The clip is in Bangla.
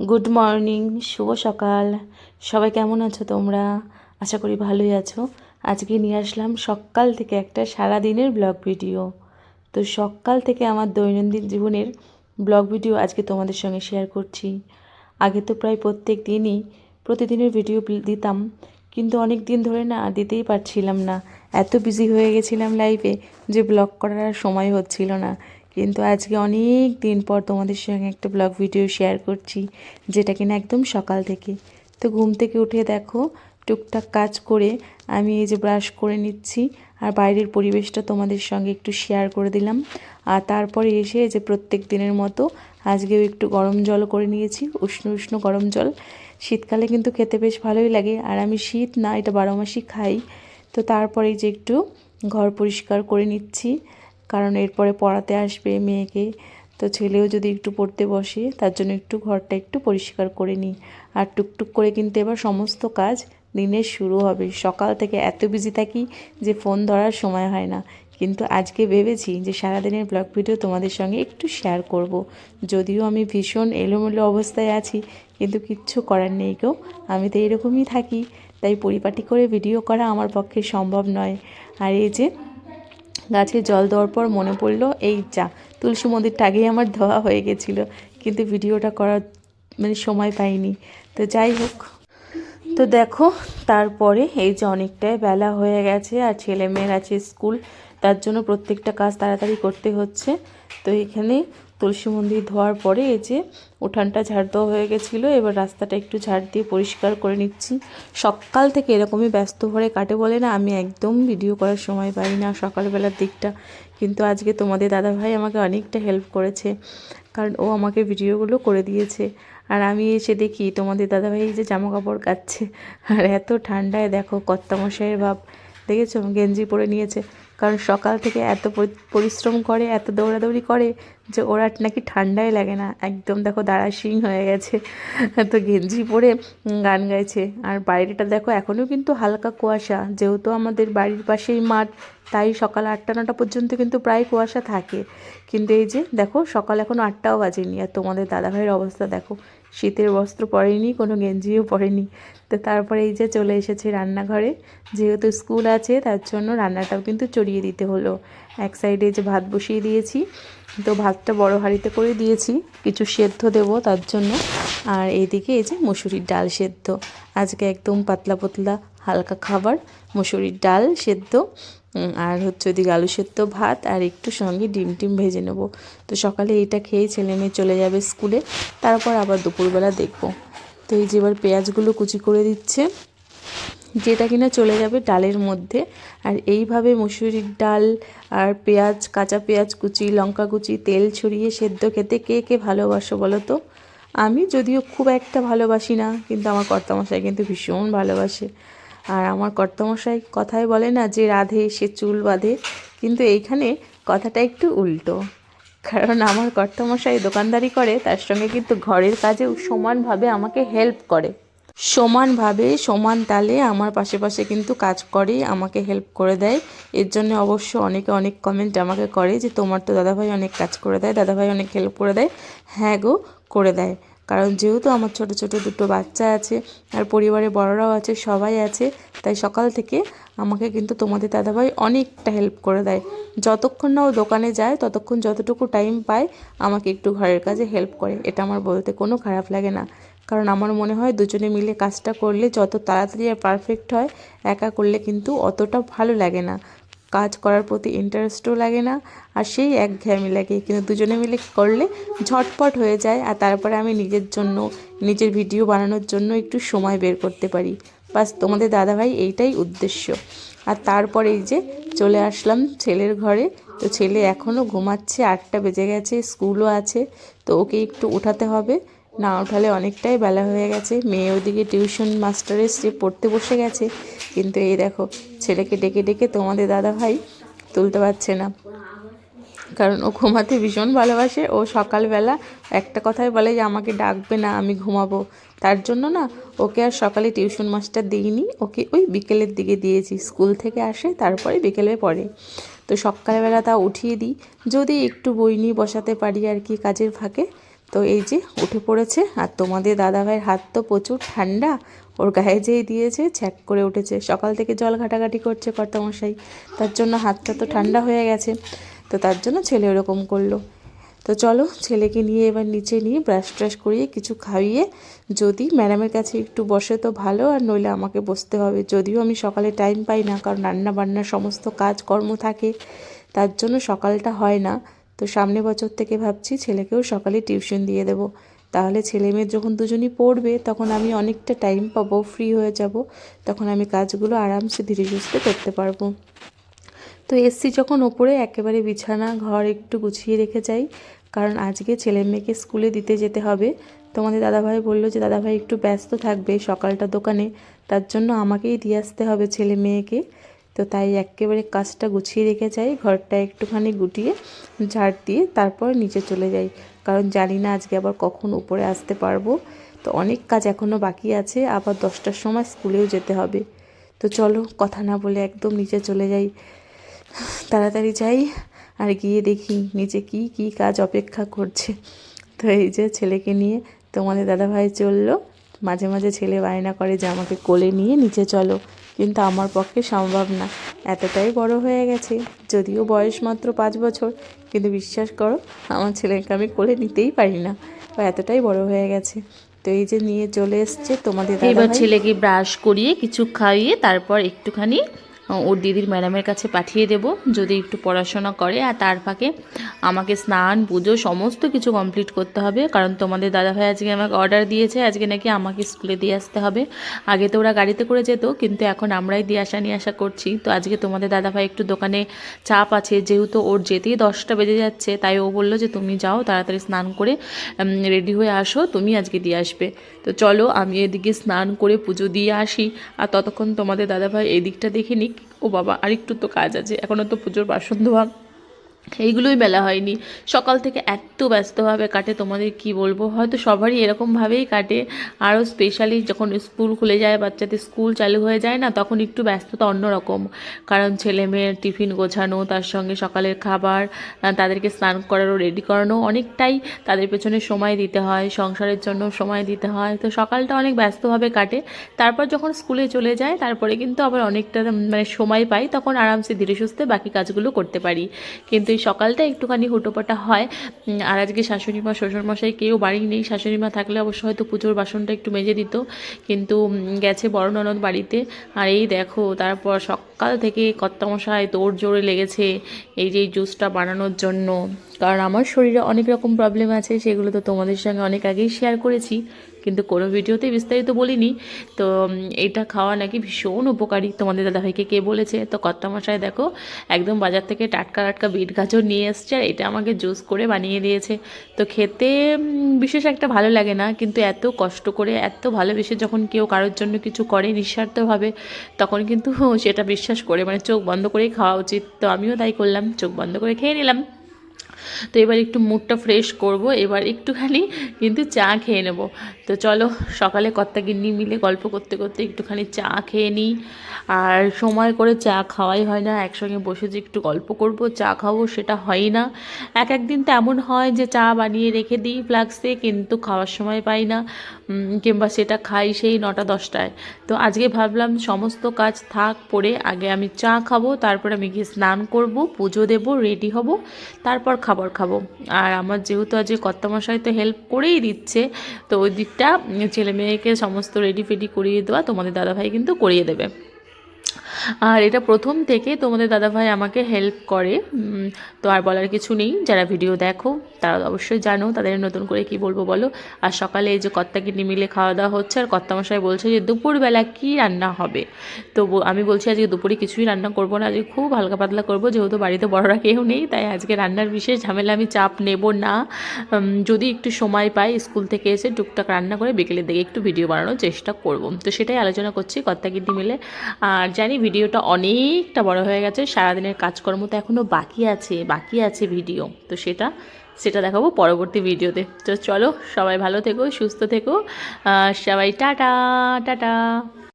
গুড মর্নিং শুভ সকাল। সবাই কেমন আছো তোমরা? আশা করি ভালোই আছো। আজকে নিয়ে আসলাম সকাল থেকে একটা সারা দিনের ব্লগ ভিডিও। তো সকাল থেকে আমার দৈনন্দিন জীবনের ব্লগ ভিডিও আজকে তোমাদের সঙ্গে শেয়ার করছি। আগে তো প্রায় প্রত্যেক দিনই প্রতিদিনের ভিডিও দিতাম, কিন্তু অনেক দিন ধরে না দিতেই পারছিলাম না। এত বিজি হয়ে গেছিলাম লাইফে যে ব্লগ করার সময় হচ্ছিল না। কিন্তু আজকে অনেক দিন পর তোমাদের সঙ্গে একটা ব্লগ ভিডিও শেয়ার করছি, যেটা কিনা একদম সকাল থেকে। তো ঘুম থেকে উঠে দেখো, টুকটাক কাজ করে আমি এই যে ব্রাশ করে নিচ্ছি, আর বাইরের পরিবেশটা তোমাদের সঙ্গে একটু শেয়ার করে দিলাম। আর তারপরে এসে যে প্রত্যেক দিনের মতো আজকেও একটু গরম জল করে নিয়েছি, উষ্ণ উষ্ণ গরম জল। শীতকালে কিন্তু খেতে বেশ ভালোই লাগে, আর আমি শীত না, এটা বারো মাসই খাই। তো তারপরে যে একটু ঘর পরিষ্কার করে নিচ্ছি কারণ এরপরে পড়াতে আসবে মেয়েকে। তো ছেলেও যদি একটু পড়তে বসে, তার জন্য একটু ঘরটা একটু পরিষ্কার করে নিই। আর টুকটুক করে কিন্তু এবার সমস্ত কাজ দিনের শুরু হবে। সকাল থেকে এত বিজি থাকি যে ফোন ধরার সময় হয় না। কিন্তু আজকে ভেবেছি যে সারাদিনের ব্লগ ভিডিও তোমাদের সঙ্গে একটু শেয়ার করব। যদিও আমি ভীষণ এলোমেলো অবস্থায় আছি, কিন্তু কিচ্ছু করার নেই কেউ আমি তো এরকমই থাকি। তাই পরিপাটি করে ভিডিও করা আমার পক্ষে সম্ভব নয়। আর এই যে গাছে জল দেওয়ার পর মনে পড়ল, এই যা, তুলসী মন্দিরটা আগেই আমার ধোয়া হয়ে গেছিল। কিন্তু ভিডিওটা করার মানে সময় পাইনি। তো যাই হোক, তো দেখো, তারপরে এই যে অনেকটাই বেলা হয়ে গেছে আর ছেলে মেয়ের আছে স্কুল, তার জন্য প্রত্যেকটা কাজ তাড়াতাড়ি করতে হচ্ছে। তো এখানে তুলসী মন্দির ধোয়ার পরে এই যে উঠানটা ঝাড় দেওয়া হয়ে গেছিল, এবার রাস্তাটা একটু ঝাড় দিয়ে পরিষ্কার করে নিচ্ছি। সকাল থেকে এরকমই ব্যস্ত ভরে কাটে বলে না, আমি একদম ভিডিও করার সময় পাই না সকালবেলার দিকটা। কিন্তু আজকে তোমাদের দাদাভাই আমাকে অনেকটা হেল্প করেছে, কারণ ও আমাকে ভিডিওগুলো করে দিয়েছে। আর আমি এসে দেখি তোমাদের দাদাভাই যে জামা কাপড় কাচ্ছে আর এত ঠান্ডায় দেখো কর্তামশাইয়ের ভাব। দেখেছ? গেঞ্জি পরে নিয়েছে। কারণ সকাল থেকে এত পরিশ্রম করে, এত দৌড়াদৌড়ি করে যে ওরা নাকি ঠান্ডাই লাগে না। একদম দেখো দাঁড়াশিং হয়ে গেছে। এত গেঞ্জি পরে গান গাইছে। আর বাইরেটা দেখো এখনও কিন্তু হালকা কুয়াশা। যেহেতু আমাদের বাড়ির পাশেই মাঠ তাই সকাল আটটা নটা পর্যন্ত কিন্তু প্রায় কুয়াশা থাকে। কিন্তু এই যে দেখো, সকাল এখন আটটাও বাজেনি। আর তোমাদের দাদাভাইয়ের অবস্থা দেখো, শীতের বস্ত্র পরেনি, কোনো গেঞ্জিও পরেনি। তো তারপরে এই যে চলে এসেছে রান্নাঘরে। যেহেতু স্কুল আছে, তার জন্য রান্নাটাও কিন্তু চড়িয়ে দিতে হলো। এক সাইডে যে ভাত বসিয়ে দিয়েছি, তো ভাতটা বড় হাঁড়িতে করে দিয়েছি। কিছু সেদ্ধ দেব তার জন্য। আর এইদিকে এই যে মুসুরির ডাল সেদ্ধ। আজকে একদম পাতলা পাতলা হালকা খাবার, মুসুরির ডাল সেদ্ধ। আর হচ্ছে ওদিকে আলু সেদ্ধ ভাত আর একটু সঙ্গে ডিম টিম ভেজে নেব। তো সকালে এইটা খেয়ে ছেলে মেয়ে চলে যাবে স্কুলে, তারপর আবার দুপুরবেলা দেখব। তো এই যে এবার পেঁয়াজগুলো কুচি করে দিচ্ছে, যেটা কিনা চলে যাবে ডালের মধ্যে। আর এইভাবে মুসুরির ডাল আর পেঁয়াজ, কাঁচা পেঁয়াজ কুচি, লঙ্কা কুচি, তেল ছড়িয়ে সেদ্ধ খেতে কে কে ভালোবাসো বলো তো? আমি যদিও খুব একটা ভালোবাসি না, কিন্তু আমার কর্তামশাই কিন্তু ভীষণ ভালোবাসে। আর আমার কর্তামশাই কথায় বলে না যে রাধে, সে চুল বাঁধে, কিন্তু এইখানে কথাটা একটু উল্টো। কারণ আমার কর্তামশাই দোকানদারি করে, তার সঙ্গে কিন্তু ঘরের কাজেও সমানভাবে আমাকে হেল্প করে। সমানভাবে, সমান তালে আমার পাশে পাশে কিন্তু কাজ করে, আমাকে হেল্প করে দেয়। এর জন্য অবশ্য অনেকে অনেক কমেন্ট আমাকে করে যে, তোমার তো দাদাভাই অনেক কাজ করে দেয়, দাদাভাই অনেক হেল্প করে দেয়। হ্যাঁ গো, করে দেয়। কারণ যেহেতু আমার ছোট ছোট দুটো বাচ্চা আছে আর পরিবারে বড়রাও আছে, সবাই আছে, তাই সকাল থেকে আমাকে কিন্তু তোমাদের দাদাভাই অনেকটা হেল্প করে দেয়। যতক্ষণ না ও দোকানে যায়, ততক্ষণ যতটুকু টাইম পায়, আমাকে একটু ঘরের কাজে হেল্প করে। এটা আমার বলতে কোনো খারাপ লাগে না। কারণ আমার মনে হয় দুজনে মিলে কাজটা করলে যত তাড়াতাড়ি আর পারফেক্ট হয়, একা করলে কিন্তু অতটা ভালো লাগে না। কাজ করার প্রতি ইন্টারেস্টও লাগে না। আর সেই একঘেয়েমি লাগে কিন্তু দুজনে মিলে করলে ঝটপট হয়ে যায় আর তারপরে আমি নিজের জন্য, নিজের ভিডিও বানানোর জন্য একটু সময় বের করতে পারি। বাস, তোমাদের দাদাভাই এইটাই উদ্দেশ্য। আর তারপরে এই যে চলে আসলাম ছেলের ঘরে। তো ছেলে এখনও ঘুমাচ্ছে, আটটা বেজে গেছে, স্কুলও আছে। তো ওকে একটু উঠাতে হবে। না উঠালে অনেকটাই বেলা হয়ে গেছে। মেয়ে ওদিকে টিউশন মাস্টার এসে পড়তে বসে গেছে। কিন্তু এই দেখো, ছেলেকে ডেকে ডেকে তোমাদের দাদা ভাই তুলতে পারছে না। কারণ ও ঘুমাতে ভীষণ ভালোবাসে। ও সকালবেলা একটা কথাই বলে যে, আমাকে ডাকবে না, আমি ঘুমাবো। তার জন্য না, ওকে আর সকালে টিউশন মাস্টার দিইনি। ওকে ওই বিকেলের দিকে দিয়েছি। স্কুল থেকে আসে, তারপরে বিকেলে পড়ে। তো সকালবেলা তা উঠিয়ে দিই। যদি একটু বই নিয়ে বসাতে পারি আর কি কাজের ফাঁকে। তো এই যে উঠে পড়েছে, আর তোমাদের দাদাভাইয়ের হাত তো প্রচুর ঠান্ডা, ওর গায়ে যেই দিয়েছে, ছ্যাক করে উঠেছে। সকাল থেকে জল ঘাটাঘাটি করছে কর্তামশাই, তার জন্য হাতটা তো ঠান্ডা হয়ে গেছে, তো তার জন্য ছেলে ওরকম করল। তো চলো ছেলেকে নিয়ে এবার নিচে নিয়ে ব্রাশ ট্রাশ করিয়ে কিছু খাইয়ে, যদি ম্যাডামের কাছে একটু বসে তো ভালো, আর নইলে আমাকে বসতে হবে। যদিও আমি সকালে টাইম পাই না, কারণ রান্না বান্নার সমস্ত কাজকর্ম থাকে, তার জন্য সকালটা হয় না। তো সামনে বছর থেকে ভাবছি ছেলেকেও সকালে টিউশন দিয়ে দেবো। তাহলে ছেলে মেয়ে যখন দুজনই পড়বে, তখন আমি অনেকটা টাইম পাবো ফ্রি হয়ে যাব। তখন আমি কাজগুলো আরামসে ধীরে সুস্থে করতে পারব। তো এসছি যখন ওপরে, একেবারে বিছানা, ঘর একটু গুছিয়ে রেখে যাই। কারণ আজকে ছেলে মেয়েকে স্কুলে দিতে যেতে হবে। তোমাদের দাদাভাই বলল যে, দাদাভাই একটু ব্যস্ত থাকবে সকালটা দোকানে। তার জন্য আমাকেই দিয়ে আসতে হবে ছেলে মেয়েকে। তো তাই একেবারে কাজটা গুছিয়ে রেখে যাই, ঘরটা একটুখানি গুটিয়ে, ঝাড় দিয়ে তারপর নিচে চলে যাই। কারণ জানি না আজকে আবার কখন উপরে আসতে পারব। তো অনেক কাজ এখনও বাকি আছে, আবার দশটার সময় স্কুলেও যেতে হবে। তো চলো, কথা না বলে একদম নিচে চলে যাই। তাড়াতাড়ি যাই আর গিয়ে দেখি নিচে কি কি কাজ অপেক্ষা করছে। তো এই যে ছেলেকে নিয়ে তোমাদের দাদাভাই চলল। মাঝে মাঝে ছেলে বায়না করে যে আমাকে কোলে নিয়ে নিচে চলো। কিন্তু আমার পক্ষে সম্ভব না। এতটাই বড় হয়ে গেছে যদিও বয়স মাত্র পাঁচ বছর কিন্তু বিশ্বাস করো আমার ছেলেকে আমি কোলে নিতেই পারি না। বা এতটাই বড় হয়ে গেছে। তো এই যে নিয়ে চলে এসছে তোমাদের এবার ছেলেকে ব্রাশ করিয়ে কিছু খাইয়ে তারপর একটুখানি ওর দিদির ম্যাডামের কাছে পাঠিয়ে দেব, যদি একটু পড়াশোনা করে। আর তার ফাঁকে আমাকে স্নান, পুজো সমস্ত কিছু কমপ্লিট করতে হবে। কারণ তোমাদের দাদাভাই আজকে আমাকে অর্ডার দিয়েছে, আজকে নাকি আমাকে স্কুলে দিয়ে আসতে হবে। আগে তো ওরা গাড়িতে করে যেত, কিন্তু এখন আমরাই দিয়ে আসা নিয়ে আসা করছি। তো আজকে তোমাদের দাদাভাই একটু দোকানে চাপ আছে, যেহেতু ওর যেতেই দশটা বেজে যাচ্ছে, তাই ও বলল যে তুমি যাও, তাড়াতাড়ি স্নান করে রেডি হয়ে আসো, তুমি আজকে দিয়ে আসবে। তো চলো আমি এদিকে স্নান করে পুজো দিয়ে আসি। আর ততক্ষণ তোমাদের দাদাভাই এই দিকটা দেখে নিক ও বাবা আরেকটু তো কাজ আছে। এখনও তো পুজোর বাসন ধোয়া এইগুলোই বেলা হয়নি। সকাল থেকে এত ব্যস্তভাবে কাটে তোমাদের কি বলব? হয়তো সবারই এরকমভাবেই কাটে। আরও স্পেশালি যখন স্কুল খুলে যায়, বাচ্চাদের স্কুল চালু হয়ে যায় না, তখন একটু ব্যস্ততা অন্যরকম। কারণ ছেলে মেয়ের টিফিন গোছানো, তার সঙ্গে সকালের খাবার তাদেরকে স্নান করারও রেডি করানো, অনেকটাই তাদের পেছনে সময় দিতে হয়, সংসারের জন্য সময় দিতে হয়। তো সকালটা অনেক ব্যস্তভাবে কাটে। তারপর যখন স্কুলে চলে যায়, তারপরে কিন্তু আবার অনেকটা মানে সময় পাই, তখন আরামসে ধীরে সুস্থে বাকি কাজগুলো করতে পারি। কিন্তু সকালটা একটুখানি হুটোপাটা হয়। আর আজকে শাশুড়ি মা শ্বশুরমশাই কেউ বাড়ি নেই। শাশুড়ি মা থাকলে অবশ্য হয়তো পুজোর বাসনটা একটু মেজে দিত। কিন্তু গেছে বড় ননদ বাড়িতে। আর এই দেখো, তারপর সকাল থেকে কর্তামশাই তোর জোরে লেগেছে এই যে জুসটা বানানোর জন্য। কারণ আমার শরীরে অনেক রকম প্রবলেম আছে, সেগুলো তো তোমাদের সঙ্গে অনেক আগেই শেয়ার করেছি। কিন্তু কোনো ভিডিওতে বিস্তারিত বলিনি। তো এটা খাওয়া নাকি ভীষণ উপকারী তোমাদের দাদাভাইকে কে বলেছে? তো কর্তামশাই দেখো, একদম বাজার থেকে টাটকা টাটকা বিট গাজর নিয়ে এসছে আর এটা আমাকে জুস করে বানিয়ে দিয়েছে। তো খেতে বিশেষ একটা ভালো লাগে না, কিন্তু এত কষ্ট করে, এত ভালোবেসে যখন কেউ কারোর জন্য কিছু করে নিঃস্বার্থভাবে, তখন কিন্তু সেটা বিশ্বাস করে মানে চোখ বন্ধ করেই খাওয়া উচিত। তো আমিও তাই করলাম, চোখ বন্ধ করে খেয়ে নিলাম। তো এবার একটু মুডটা ফ্রেশ করব, এবার একটুখানি কিন্তু চা খেয়ে নেব। তো চলো, সকালে কর্তা গিন্নি মিলে গল্প করতে করতে একটুখানি চা খেয়ে নিই। আর সময় করে চা খাওয়াই হয় না, একসঙ্গে বসে যে একটু গল্প করব, চা খাব সেটা হয় না। এক একদিন তো এমন হয় যে চা বানিয়ে রেখে দিই ফ্লাক্সে, কিন্তু খাওয়ার সময় পাই না। কিংবা সেটা খাই সেই নটা দশটায়। তো আজকে ভাবলাম সমস্ত কাজ থাক, পড়ে আগে আমি চা খাব, তারপর আমি গিয়ে স্নান করব, পুজো দেব রেডি হব। তারপর খাবার খাব। আর আমার যেহেতু আজকে কর্তামশাই তো হেল্প করেই দিচ্ছে, তো ওই দিকটা ছেলে মেয়েকে সমস্ত রেডি ফেডি করিয়ে দেওয়া তোমাদের দাদাভাই কিন্তু করিয়ে দেবে। আর এটা প্রথম থেকে তোমাদের দাদাভাই আমাকে হেল্প করে। তো আর বলার কিছু নেই। যারা ভিডিও দেখো, তারা অবশ্যই জানো তাদের নতুন করে কি বলব বলো। আর সকালে এই যে কর্তাকিনি মিলে খাওয়া দাওয়া হচ্ছে, আর কর্তামশাই বলছে যে দুপুরবেলা কি রান্না হবে? তো আমি বলছি আজকে দুপুরে কিছুই রান্না করব না, আজকে খুব হালকা পাতলা করব। যেহেতু বাড়িতে বড়রা কেউ নেই, তাই আজকে রান্নার বিশেষ ঝামেলা আমি চাপ নেব না। যদি একটু সময় পাই, স্কুল থেকে এসে টুকটাক রান্না করে বিকেলের দিকে একটু ভিডিও বানানোর চেষ্টা করব। তো সেটাই আলোচনা করছি কর্তাকিনি মিলে। আর জানি ভিডিওটা অনেকটা বড় হয়ে গেছে, সারাদিনের কাজকর্ম তো এখনও বাকি আছে বাকি আছে ভিডিও। তো সেটা সেটা দেখাবো পরবর্তী ভিডিওতে। তো চলো সবাই ভালো থেকো, সুস্থ থেকো সবাই টাটা টাটা।